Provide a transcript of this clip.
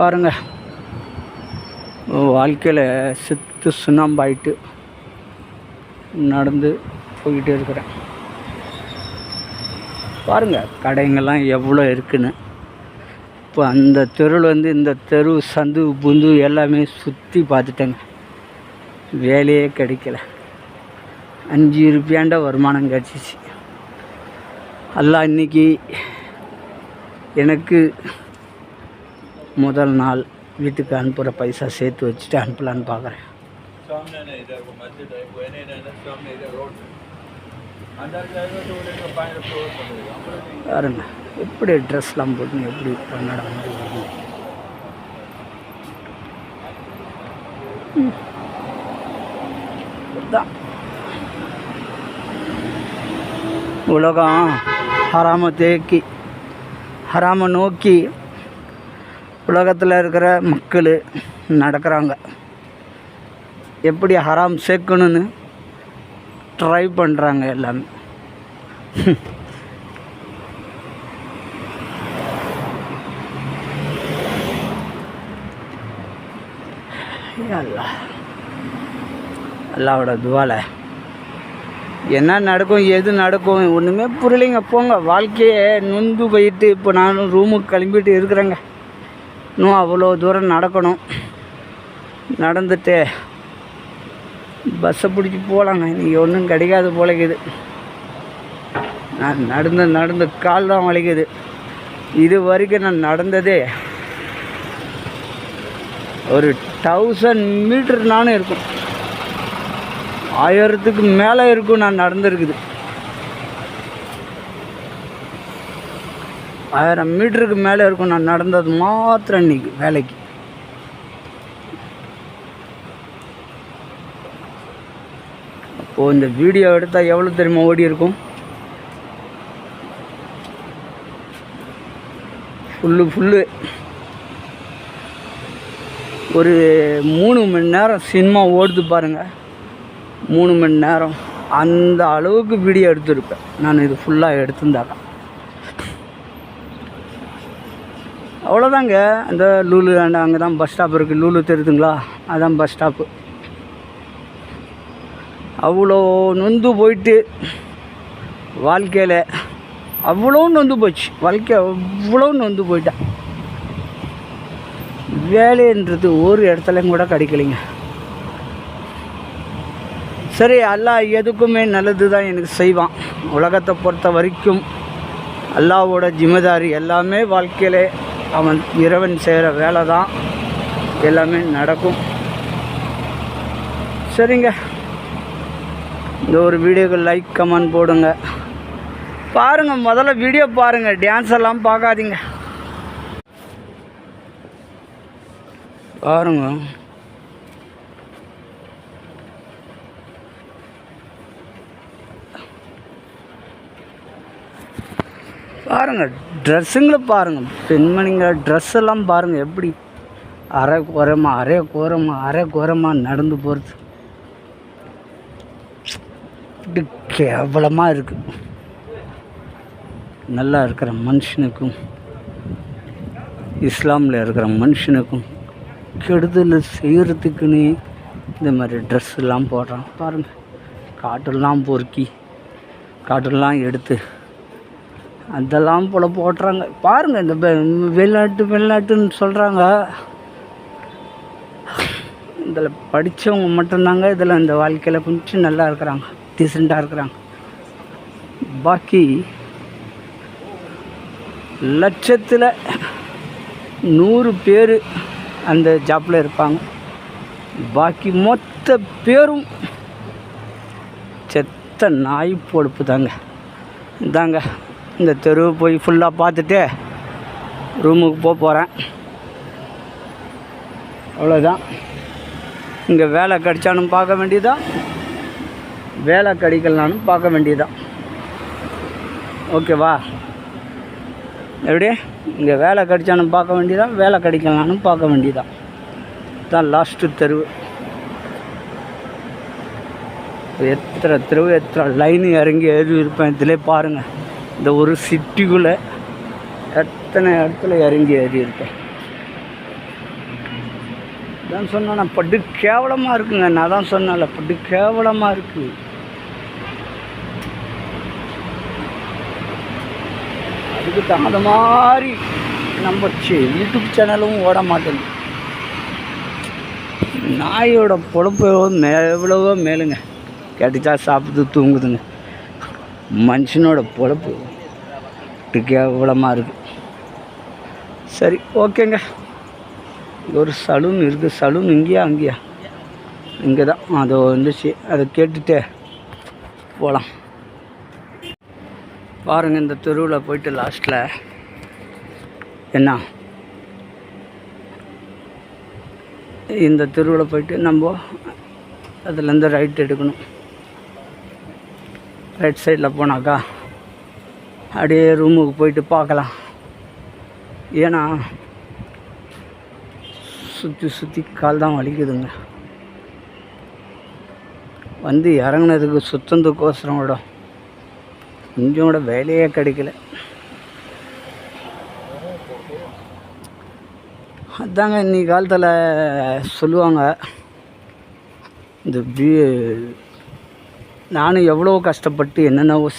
பாருங்க. வாழ்க்கையில் செத்து சுண்ணாம்பாயிட்டு நடந்து போய்கிட்டே இருக்கிறேன். பாருங்கள் கடைங்கள்லாம் எவ்வளோ இருக்குன்னு. இப்போ அந்த தெருவில் வந்து இந்த தெரு சந்து புந்து எல்லாமே சுற்றி பார்த்துட்டேங்க. வேலையே கிடைக்கல. அஞ்சு ரூபாண்ட வருமானம் கிடச்சிச்சு. எல்லாம் இன்னைக்கு எனக்கு முதல் நாள் வீட்டுக்கு அனுப்புகிற பைசா சேர்த்து வச்சுட்டு அனுப்பலான்னு பார்க்குறேன் பாருங்க எப்படி ட்ரெஸ்லாம் போட்டு எப்படி கொண்டாட முடியும் உலகம் ஹராம தேக்கி ஹராம நோக்கி உலகத்தில் இருக்கிற மக்கள் நடக்கிறாங்க. எப்படி ஹராம் சேர்க்கணுன்னு ட்ரை பண்ணுறாங்க எல்லாமே. அல்லா அல்லாவோட துவால. என்ன நடக்கும் எது நடக்கும் ஒன்றுமே புரியலைங்க. போங்க வாழ்க்கையை நொந்து போயிட்டு இப்போ நானும் ரூமுக்கு கிளம்பிட்டு இருக்கிறேங்க. இன்னும் அவ்வளோ தூரம் நடக்கணும். நடந்துட்டு பஸ்ஸை பிடிச்சி போகலாங்க இன்றைக்கி ஒன்றும் கிடைக்காது போலக்குது. நான் நடந்து நடந்து கால் தான் வலிக்குது. இது வரைக்கும் நான் நடந்ததே ஒரு தௌசண்ட் மீட்டர் நானும் இருக்கும். ஆயிரத்துக்கு மேலே இருக்கும் நான் நடந்திருக்குது. ஆயிரம் மீட்டருக்கு மேலே இருக்கும். நான் நடந்தது மாத்திரம் இன்னைக்கு வேலைக்கு. அப்போது இந்த வீடியோ எடுத்தால் எவ்வளோ தெரியுமா ஓடி இருக்கும்? Full full. ஒரு மூணு மணி நேரம் சினிமா ஓடுது பாருங்கள் மூணு மணி நேரம். அந்த அளவுக்கு வீடியோ எடுத்திருப்பேன். நான் இது ஃபுல்லாக எடுத்திருந்தாக்கா அவ்வளோதாங்க அந்த லூலு அண்ட் அங்கே தான் பஸ் ஸ்டாப் இருக்குது லூலு தெரியுதுங்களா? அதான் பஸ் ஸ்டாப்பு அவ்வளோ நொந்து போயிட்டு வாழ்க்கையில் அவ்வளோ நொந்து போச்சு. வாழ்க்கை அவ்வளோ நொந்து போயிட்டேன் வேலைன்றது ஒரு இடத்துலையும் கூட கிடைக்கலைங்க. சரி எல்லாம் எதுக்குமே நல்லது தான் எனக்கு செய்வான். உலகத்தை பொறுத்த வரைக்கும் அல்லாவோட ஜிம்மதாரி எல்லாமே வாழ்க்கையில் அவன் இறைவன் செய்கிற வேலை தான் எல்லாமே நடக்கும். சரிங்க. இந்த ஒரு வீடியோக்கு லைக் கமெண்ட் போடுங்க. பாருங்கள் முதல்ல வீடியோ பாருங்கள் டான்ஸ் எல்லாம் பார்க்காதீங்க. பாருங்க. பாருங்கள் ட்ரெஸ்ஸுங்களை பாருங்கள் பெண்மணிங்க ட்ரெஸ் எல்லாம் பாருங்கள் எப்படி அரை குறமாக அரை கோரமாக அரை கோரமாக நடந்து போகிறது இப்படி கேவலமாக இருக்குது நல்லா இருக்கிற மனுஷனுக்கும் இஸ்லாமில் இருக்கிற மனுஷனுக்கும் கெடுதல் செய்கிறதுக்குன்னு இந்த மாதிரி ட்ரெஸ்ஸெல்லாம் போடுறான். பாருங்கள் காட்டெல்லாம் பொறுக்கி காட்டெல்லாம் எடுத்து அதெல்லாம் போல் போடுறாங்க பாருங்கள் இந்த வெளிநாட்டு வெளிநாட்டுன்னு சொல்கிறாங்க இதில் படித்தவங்க மட்டும்தாங்க இதில் இந்த வாழ்க்கையில் கொஞ்சம் நல்லா இருக்கிறாங்க டீசெண்டாக இருக்கிறாங்க. பாக்கி லட்சத்தில் நூறு பேர் அந்த ஜாப்பில் இருப்பாங்க. பாக்கி மொத்த பேரும் செத்த நாய் பொழுப்பு தாங்க இதாங்க இந்த தெரு போய் ஃபுல்லாக பார்த்துட்டு ரூமுக்கு போக போகிறேன் அவ்வளோதான் இங்கே வேலை கிடைச்சாலும் பார்க்க வேண்டியதான் வேலை கிடைக்கலனாலும் பார்க்க வேண்டியதான் ஓகேவா எப்படி? இங்கே வேலை கிடைச்சாலும் பார்க்க வேண்டியதான் வேலை கிடைக்கலனாலும் பார்க்க வேண்டியதான் தான் லாஸ்ட்டு தெருவு எத்தனை தெருவு எத்தனை லைனு இறங்கி ஏறி இருப்பேன் இதிலே பாருங்கள் இந்த ஒரு சிட்டிக்குள்ளே எத்தனை இடத்துல இறங்கி ஏறி இருப்பேன் அதான் சொன்னேன் பட்டு கேவலமாக இருக்குங்க. நான் தான் சொன்னேன்ல பட்டு கேவலமாக இருக்குது அதுக்கு தகுந்த மாதிரி நம்ம யூடியூப் சேனலும் ஓட மாட்டேங்குது நாயோட பொழப்பு மே எவ்வளவோ மேலுங்க. கேட்டுச்சா சாப்பிட்டு தூங்குதுங்க. மனுஷனோட பொழப்பு கேவலமாக இருக்குது சரி ஓகேங்க. ஒரு சலூன் இருக்குது சலூன் இங்கேயா அங்கேயா? இங்கே தான் அது வந்துச்சு. அதை கேட்டுட்டு போகலாம் பாருங்கள் இந்த தெருவில் போயிட்டு லாஸ்ட்டில் என்ன? இந்த தெருவில் போயிட்டு நம்ம அதுலேருந்து ரைட் எடுக்கணும். ரைட் சைடில் போனாக்கா அப்படியே ரூமுக்கு போயிட்டு பார்க்கலாம். ஏன்னா சுற்றி சுற்றி கால் தான் வலிக்குதுங்க. வந்து இறங்குனதுக்கு சுத்தந்துக்கோசரம் கூட கொஞ்சம் கூட வேலையே கிடைக்கல. அதாங்க இன்னைக்கு காலத்தில் சொல்லுவாங்க இந்த பி நானும் எவ்வளோ கஷ்டப்பட்டு என்னென்னவோ செஞ்சு